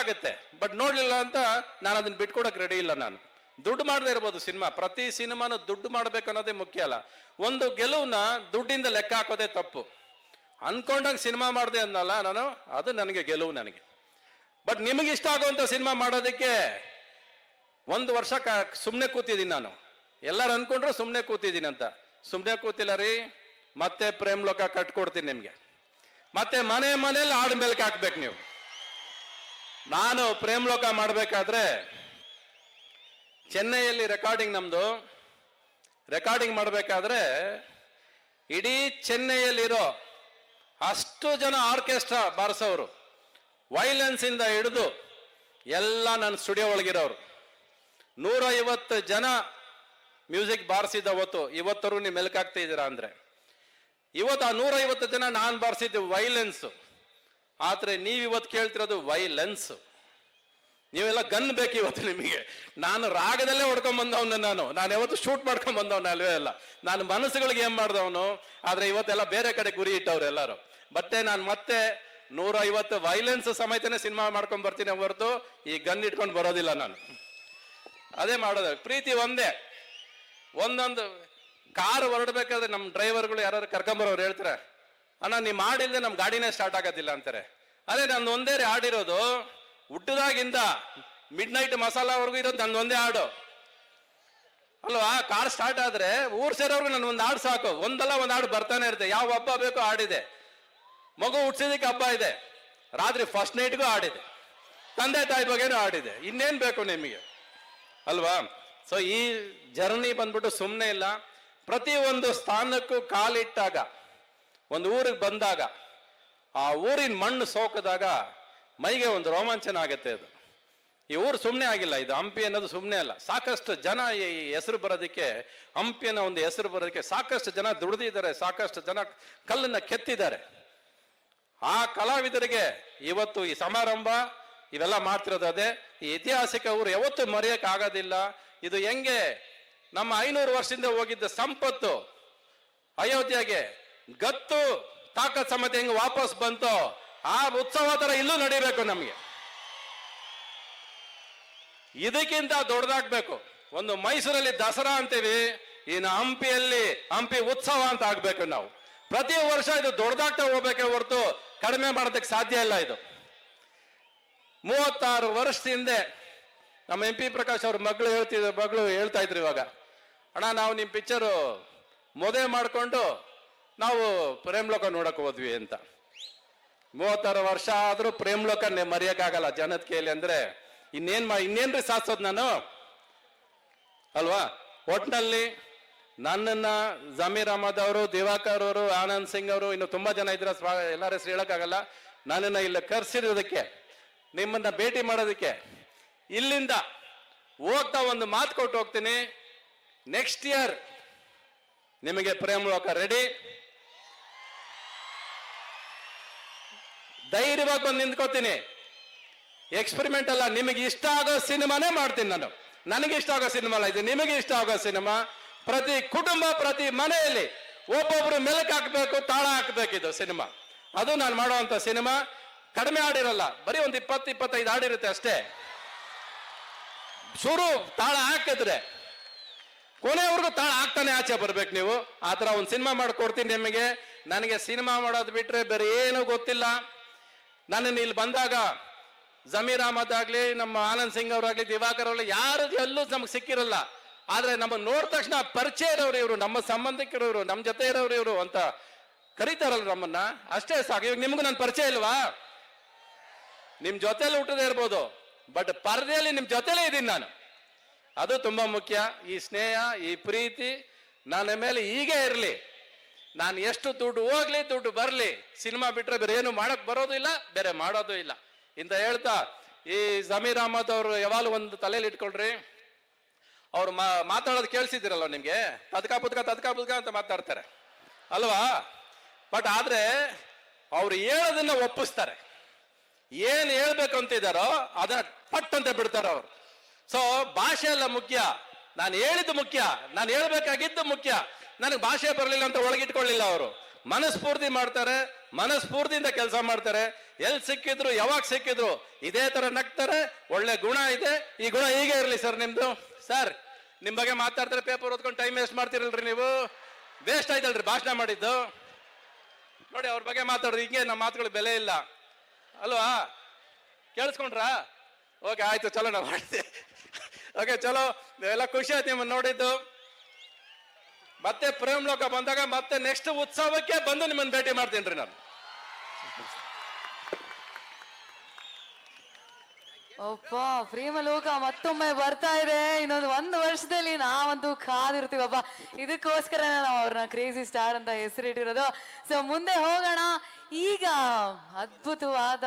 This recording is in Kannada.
ಆಗುತ್ತೆ. ಬಟ್ ನೋಡ್ಲಿಲ್ಲ ಅಂತ ನಾನು ಅದನ್ನ ಬಿಟ್ಕೊಡಕ್ ರೆಡಿ ಇಲ್ಲ ನಾನು. ದುಡ್ಡು ಮಾಡದೇ ಇರ್ಬೋದು ಸಿನಿಮಾ. ಪ್ರತಿ ಸಿನಿಮಾನು ದುಡ್ಡು ಮಾಡ್ಬೇಕು ಅನ್ನೋದೇ ಮುಖ್ಯ ಅಲ್ಲ. ಒಂದು ಗೆಲುವನ್ನ ದುಡ್ಡಿಂದ ಲೆಕ್ಕ ಹಾಕೋದೇ ತಪ್ಪು. ಅನ್ಕೊಂಡಾಗ ಸಿನಿಮಾ ಮಾಡಿದೆ ಅನ್ನಲ್ಲ ನಾನು, ಅದು ನನಗೆ ಗೆಲುವು ನನಗೆ. ಬಟ್ ನಿಮಗೆ ಇಷ್ಟ ಆಗುವಂತ ಸಿನಿಮಾ ಮಾಡೋದಕ್ಕೆ ಒಂದು ವರ್ಷ ಕ ಸುಮ್ಮನೆ ಕೂತಿದ್ದೀನಿ ನಾನು. ಎಲ್ಲರೂ ಅನ್ಕೊಂಡ್ರು ಸುಮ್ಮನೆ ಕೂತಿದ್ದೀನಿ ಅಂತ. ಸುಮ್ಮನೆ ಕೂತಿಲ್ಲ ರೀ, ಮತ್ತೆ ಪ್ರೇಮ್ ಲೋಕ ಕಟ್ಕೊಡ್ತೀನಿ ನಿಮಗೆ. ಮತ್ತೆ ಮನೆ ಮನೇಲಿ ಆಡ್ ಮೇಲೆ ಹಾಕ್ಬೇಕು ನೀವು. ನಾನು ಪ್ರೇಮ್ಲೋಕ ಮಾಡಬೇಕಾದ್ರೆ ಚೆನ್ನೈಯಲ್ಲಿ ರೆಕಾರ್ಡಿಂಗ್ ನಮ್ದು. ರೆಕಾರ್ಡಿಂಗ್ ಮಾಡಬೇಕಾದ್ರೆ ಇಡೀ ಚೆನ್ನೈಯಲ್ಲಿರೋ ಅಷ್ಟು ಜನ ಆರ್ಕೆಸ್ಟ್ರಾ ಬಾರಿಸೋರು ವೈಲೆನ್ಸಿಂದ ಹಿಡಿದು ಎಲ್ಲ ನನ್ನ ಸ್ಟುಡಿಯೋ ಒಳಗಿರೋರು ನೂರೈವತ್ತು ಜನ ಮ್ಯೂಸಿಕ್ ಬಾರಿಸಿದ ಅವತ್ತು ಇವತ್ತರೂ ನೀವು ಮೆಲ್ಕಾಗ್ತಾ ಇದ್ದೀರಾ ಅಂದ್ರೆ. ಇವತ್ತು ಆ ನೂರೈವತ್ತು ಜನ ನಾನು ಬಾರಿಸಿದ್ದು ವೈಲೆನ್ಸ್ ಆದ್ರೆ ನೀವು ಇವತ್ತು ಕೇಳ್ತಿರೋದು ವೈಲೆನ್ಸ್ ನೀವೆಲ್ಲ ಗನ್ ಬೇಕು ಇವತ್ತು ನಿಮಗೆ. ನಾನು ರಾಗದಲ್ಲೇ ಹೊಡ್ಕೊಂಡ್ ಬಂದವನು ನಾನು. ನಾನು ಯಾವತ್ತು ಶೂಟ್ ಮಾಡ್ಕೊಂಡ್ ಬಂದವನ ಅಲ್ವೇ ಅಲ್ಲ. ನಾನು ಮನಸ್ಸುಗಳಿಗೆ ಏನು ಮಾಡ್ದವನು? ಆದ್ರೆ ಇವತ್ತೆಲ್ಲ ಬೇರೆ ಕಡೆ ಗುರಿ ಇಟ್ಟವ್ರು ಎಲ್ಲರೂ. ಮತ್ತೆ ನಾನು ಮತ್ತೆ ನೂರ ಐವತ್ತು ವೈಲೆನ್ಸ್ ಸಮೇತನೇ ಸಿನಿಮಾ ಮಾಡ್ಕೊಂಡು ಬರ್ತೀನಿ ಹೊರತು ಈ ಗನ್ ಇಟ್ಕೊಂಡು ಬರೋದಿಲ್ಲ ನಾನು. ಅದೇ ಮಾಡೋದು. ಪ್ರೀತಿ ಒಂದೇ. ಒಂದೊಂದು ಕಾರ್ ಹೊರಡ್ಬೇಕಾದ್ರೆ ನಮ್ಮ ಡ್ರೈವರ್ಗಳು ಯಾರು ಕರ್ಕೊಂಬರೋರು ಹೇಳ್ತಾರೆ, ಅಣ್ಣ ನೀವು ಮಾಡಿಲ್ಲದೆ ನಮ್ಮ ಗಾಡಿನೇ ಸ್ಟಾರ್ಟ್ ಆಗೋದಿಲ್ಲ ಅಂತಾರೆ. ಅದೇ ನಂದು ಒಂದೇ ರೀ ಆಡಿರೋದು ಹುಟ್ಟದಾಗಿಂದ ಮಿಡ್ ನೈಟ್ ಮಸಾಲವರೆಗೂ ಇರೋದು, ನಂದು ಒಂದೇ ಹಾಡು. ಅಲ್ವಾ? ಕಾರ್ ಸ್ಟಾರ್ಟ್ ಆದ್ರೆ ಊರ್ ಸೇರೋರ್ಗು ನನ್ನ ಒಂದು ಹಾಡು ಸಾಕು. ಒಂದಲ್ಲ ಒಂದು ಹಾಡು ಬರ್ತಾನೆ ಇರುತ್ತೆ. ಯಾವ ಹಬ್ಬ ಬೇಕೋ ಹಾಡಿದೆ. ಮಗು ಹುಟ್ಟಿಸಿದಕ್ಕೆ ಹಬ್ಬ ಇದೆ. ರಾತ್ರಿ ಫಸ್ಟ್ ನೈಟ್ಗೂ ಆಡಿದೆ ತಂದೆ ತಾಯಿ ಬಗ್ಗೆನೂ ಆಡಿದೆ ಇನ್ನೇನ್ ಬೇಕು ನಿಮಗೆ? ಅಲ್ವಾ? ಸೊ ಈ ಜರ್ನಿ ಬಂದ್ಬಿಟ್ಟು ಸುಮ್ಮನೆ ಇಲ್ಲ. ಪ್ರತಿ ಒಂದು ಸ್ಥಾನಕ್ಕೂ ಕಾಲಿಟ್ಟಾಗ, ಒಂದು ಊರಿಗೆ ಬಂದಾಗ ಆ ಊರಿನ ಮಣ್ಣು ಸೋಕಿದಾಗ ಮೈಗೆ ಒಂದು ರೋಮಾಂಚನ ಆಗುತ್ತೆ ಅದು. ಈ ಊರು ಸುಮ್ಮನೆ ಆಗಿಲ್ಲ, ಇದು ಹಂಪಿ ಅನ್ನೋದು ಸುಮ್ಮನೆ ಅಲ್ಲ. ಸಾಕಷ್ಟು ಜನ ಈ ಹೆಸರು ಬರೋದಕ್ಕೆ, ಹಂಪಿ ಅನ್ನೋ ಒಂದು ಹೆಸರು ಬರೋದಕ್ಕೆ ಸಾಕಷ್ಟು ಜನ ದುಡಿದಿದ್ದಾರೆ, ಸಾಕಷ್ಟು ಜನ ಕಲ್ಲನ್ನ ಕೆತ್ತಿದ್ದಾರೆ. ಆ ಕಲಾವಿದರಿಗೆ ಇವತ್ತು ಈ ಸಮಾರಂಭ, ಇವೆಲ್ಲ ಮಾಡ್ತಿರೋದು ಈ ಐತಿಹಾಸಿಕ ಊರು ಯಾವತ್ತೂ ಮರೆಯಕ್ಕೆ ಆಗೋದಿಲ್ಲ. ಇದು ಹೆಂಗೆ, ನಮ್ಮ ಐನೂರು ವರ್ಷದಿಂದ ಹೋಗಿದ್ದ ಸಂಪತ್ತು, ಅಯೋಧ್ಯೆಗೆ ಗತ್ತು ತಾಕತ್ ಸಮೇತ ಹೆಂಗೆ ವಾಪಸ್ ಬಂತೋ, ಆ ಉತ್ಸವ ಥರ ಇಲ್ಲೂ ನಡಿಬೇಕು ನಮಗೆ. ಇದಕ್ಕಿಂತ ದೊಡ್ಡದಾಗ್ಬೇಕು. ಒಂದು ಮೈಸೂರಲ್ಲಿ ದಸರಾ ಅಂತೀವಿ ಇನ್ನು ಹಂಪಿಯಲ್ಲಿ ಹಂಪಿ ಉತ್ಸವ ಅಂತ ಆಗ್ಬೇಕು ನಾವು. ಪ್ರತಿ ವರ್ಷ ಇದು ದೊಡ್ಡದಾಗ್ತಾ ಹೋಗ್ಬೇಕೆ ಹೊರತು ಕಡಿಮೆ ಮಾಡೋದಕ್ಕೆ ಸಾಧ್ಯ ಇಲ್ಲ ಇದು. ಮೂವತ್ತಾರು ವರ್ಷದ ಹಿಂದೆ ನಮ್ಮ ಎಂ ಪಿ ಪ್ರಕಾಶ್ ಅವ್ರ ಮಗಳು ಹೇಳ್ತಿದ್ರು, ಮಗಳು ಹೇಳ್ತಾ ಇದ್ರು ಇವಾಗ. ಅಣ್ಣ, ನಾವು ನಿಮ್ಮ ಪಿಕ್ಚರು ಮದುವೆ ಮಾಡಿಕೊಂಡು ನಾವು ಪ್ರೇಮ್ಲೋಕ ನೋಡಕ್ ಹೋದ್ವಿ ಅಂತ. ಮೂವತ್ತಾರು ವರ್ಷ ಆದ್ರೂ ಪ್ರೇಮ್ಲೋಕ ಮರೆಯೋಕ್ಕಾಗಲ್ಲ ಜನದ ಕೈಲಿ ಅಂದ್ರೆ ಇನ್ನೇನ್ ಮಾ ಇನ್ನೇನ್ರಿ ಸಾಧಿಸೋದು ನಾನು? ಅಲ್ವಾ? ಒಟ್ನಲ್ಲಿ ನನ್ನನ್ನ ಜಮೀರ್ ಅಹಮದ್ ಅವರು, ದಿವಾಕರ್ ಅವರು, ಆನಂದ್ ಸಿಂಗ್ ಅವರು ಇನ್ನು ತುಂಬಾ ಜನ ಇದ್ರ ಸ್ವಾ- ಎಲ್ಲರ ಹೆಸರು ಹೇಳೋಕ್ಕಾಗಲ್ಲ. ನನ್ನನ್ನ ಇಲ್ಲಿ ಕರ್ಸಿರೋದಕ್ಕೆ, ನಿಮ್ಮನ್ನ ಭೇಟಿ ಮಾಡೋದಕ್ಕೆ ಇಲ್ಲಿಂದ ಹೋಗ್ತಾ ಒಂದು ಮಾತು ಕೊಟ್ಟು ಹೋಗ್ತೀನಿ. ನೆಕ್ಸ್ಟ್ ಇಯರ್ ನಿಮಗೆ ಪ್ರೇಮ್ ಲೋಕ ರೆಡಿ ಧೈರ್ಯವಾಗಿ ಬಂದು ನಿಂತ್ಕೋತೀನಿ. ಎಕ್ಸ್ಪೆರಿಮೆಂಟ್ ಅಲ್ಲ, ನಿಮಗೆ ಇಷ್ಟ ಆಗೋ ಸಿನಿಮಾನೇ ಮಾಡ್ತೀನಿ ನಾನು. ನನಗೆ ಇಷ್ಟ ಆಗೋ ಸಿನಿಮಾ ಅಲ್ಲ ಇದು. ನಿಮಗೆ ಇಷ್ಟ ಆಗೋ ಸಿನಿಮಾ, ಪ್ರತಿ ಕುಟುಂಬ, ಪ್ರತಿ ಮನೆಯಲ್ಲಿ ಒಬ್ಬೊಬ್ರು ಮೆಲಕ್ ಹಾಕ್ಬೇಕು, ತಾಳ ಹಾಕ್ಬೇಕು ಇದು ಸಿನಿಮಾ. ಅದು ನಾನು ಮಾಡುವಂತ ಸಿನಿಮಾ. ಕಡಿಮೆ ಹಾಡಿರಲ್ಲ, ಬರೀ ಒಂದು ಇಪ್ಪತ್ತು, ಇಪ್ಪತ್ತೈದು ಹಾಡಿರುತ್ತೆ ಅಷ್ಟೇ. ಶುರು ತಾಳ ಹಾಕಿದ್ರೆ ಕೊನೆವರೆಗೂ ತಾಳ ಹಾಕ್ತಾನೆ ಆಚೆ ಬರ್ಬೇಕು ನೀವು. ಆ ಥರ ಒಂದು ಸಿನಿಮಾ ಮಾಡ್ಕೊಡ್ತೀನಿ ನಿಮಗೆ. ನನಗೆ ಸಿನಿಮಾ ಮಾಡೋದು ಬಿಟ್ರೆ ಬೇರೆ ಏನೂ ಗೊತ್ತಿಲ್ಲ. ನನ್ನನ್ನು ಇಲ್ಲಿ ಬಂದಾಗ ಜಮೀರ್ ಅಹಮದ್ ಆಗ್ಲಿ, ನಮ್ಮ ಆನಂದ್ ಸಿಂಗ್ ಅವರಾಗ್ಲಿ, ದಿವಾಕರ್ ಅವ್ರಲ್ಲಿ ಯಾರು ಎಲ್ಲೂ ನಮ್ಗೆ ಸಿಕ್ಕಿರಲ್ಲ. ಆದ್ರೆ ನಮ್ಮ ನೋಡಿದ ತಕ್ಷಣ ಪರಿಚಯ ಇರೋರು ಇವರು, ನಮ್ಮ ಸಂಬಂಧಿಕರು ಇವರು ನಮ್ಮ ಜೊತೆ ಇರೋರು ಇವರು ಅಂತ ಕರೀತಾರಲ್ಲ ನಮ್ಮನ್ನ. ಅಷ್ಟೇ ಸಾಕು. ಇವಾಗ ನಿಮ್ಗೂ ನನ್ನ ಪರಿಚಯ ಇಲ್ವಾ? ನಿಮ್ ಜೊತೆಲಿ ಹುಟ್ಟದೇ ಇರ್ಬೋದು. ಬಟ್ ಪರದೆಯಲ್ಲಿ ನಿಮ್ ಜೊತೆಲೇ ಇದ್ದೀನಿ ನಾನು. ಅದು ತುಂಬಾ ಮುಖ್ಯ. ಈ ಸ್ನೇಹ, ಈ ಪ್ರೀತಿ, ನನ್ನ ಮೇಲೆ ಹೀಗೆ ಇರಲಿ. ನಾನು ಎಷ್ಟು ದುಡ್ಡು ಹೋಗ್ಲಿ, ದುಡ್ಡು ಬರಲಿ, ಸಿನಿಮಾ ಬಿಟ್ರೆ ಬೇರೆ ಏನು ಮಾಡಕ್ ಬರೋದು ಇಲ್ಲ, ಬೇರೆ ಮಾಡೋದು ಇಲ್ಲ. ಇಂತ ಹೇಳ್ತಾ ಈ ಜಮೀರ್ ಅಹಮದ್ ಅವರು ಯಾವಾಗಲೂ ಒಂದು ತಲೆಯಲ್ಲಿ ಇಟ್ಕೊಳ್ರಿ. ಅವ್ರು ಮಾತಾಡೋದು ಕೇಳಿಸಿದಿರಲ್ಲ ನಿಮ್ಗೆ? ತದ್ಕ ಪುದ್ಕ ತದ್ಕ ಪುದ್ಕ ಅಂತ ಮಾತಾಡ್ತಾರೆ. ಅಲ್ವಾ? ಬಟ್ ಆದ್ರೆ ಅವ್ರು ಹೇಳೋದನ್ನ ಒಪ್ಪಿಸ್ತಾರೆ. ಏನ್ ಹೇಳ್ಬೇಕು ಅಂತಿದಾರೋ ಅದನ್ನ ಪಟ್ ಅಂತ ಬಿಡ್ತಾರೆ ಅವರು. ಸೊ ಭಾಷೆ ಎಲ್ಲ ಮುಖ್ಯ. ನಾನು ಹೇಳಿದ್ದು ಮುಖ್ಯ. ನಾನು ಹೇಳ್ಬೇಕಾಗಿದ್ದು ಮುಖ್ಯ. ನನಗೆ ಭಾಷೆ ಬರಲಿಲ್ಲ ಅಂತ ಒಳಗಿಟ್ಕೊಳ್ಳಿಲ್ಲ ಅವರು. ಮನಸ್ಫೂರ್ತಿ ಮಾಡ್ತಾರೆ, ಮನಸ್ಫೂರ್ತಿಯಿಂದ ಕೆಲಸ ಮಾಡ್ತಾರೆ. ಎಲ್ಲಿ ಸಿಕ್ಕಿದ್ರು, ಯಾವಾಗ ಸಿಕ್ಕಿದ್ರು, ಇದೇ ತರ ನಗ್ತಾರೆ, ಒಳ್ಳೆ ಗುಣ ಇದೆ. ಈ ಗುಣ ಹೀಗೆ ಇರಲಿ ಸರ್ ನಿಮ್ದು. ಸರ್ ನಿಮ್ಮ ಬಗ್ಗೆ ಮಾತಾಡ್ತಾರೆ ಪೇಪರ್ ಓದ್ಕೊಂಡು ಟೈಮ್ ವೇಸ್ಟ್ ಮಾಡ್ತಿರಲ್ರಿ ನೀವು. ವೇಸ್ಟ್ ಆಯ್ತಲ್ರಿ, ಭಾಷಣ ಮಾಡಿದ್ದು. ನೋಡಿ, ಅವ್ರ ಬಗ್ಗೆ ಮಾತಾಡೋದು ಹಿಂಗೆ ನಮ್ಮ ಮಾತುಗಳು ಬೆಲೆ ಇಲ್ಲ. ಅಲ್ವಾ? ಕೇಳಿಸ್ಕೊಂಡ್ರಾ? ಓಕೆ ಆಯ್ತು ಚಲೋ ನಾವು ಮಾಡ್ತೀವಿ ಓಕೆ ಚಲೋ. ಎಲ್ಲ ಖುಷಿ ಆಯ್ತು ನಿಮ್ಮನ್ನು ನೋಡಿದ್ದು. ಮತ್ತೆ ಪ್ರೇಮ್ ಲೋಕ ಬಂದಾಗ ಮತ್ತೆ ನೆಕ್ಸ್ಟ್ ಉತ್ಸವಕ್ಕೆ ಬಂದು ನಿಮ್ಮನ್ನು ಭೇಟಿ ಮಾಡ್ತೀನಿ ರೀ ನಾನು. ಅಪ್ಪ ಪ್ರೇಮಲೋಕ ಮತ್ತೊಮ್ಮೆ ಬರ್ತಾ ಇದೆ. ಇನ್ನೊಂದು ಒಂದು ವರ್ಷದಲ್ಲಿ ನಾವಂತೂ ಕಾದಿರ್ತೀವಪ್ಪ ಇದಕ್ಕೋಸ್ಕರ ನಾವು ಅವ್ರನ್ನ ಕ್ರೇಜಿ ಸ್ಟಾರ್ ಅಂತ ಹೆಸರಿಟ್ಟಿರೋದು. ಸೊ ಮುಂದೆ ಹೋಗೋಣ. ಈಗ ಅದ್ಭುತವಾದ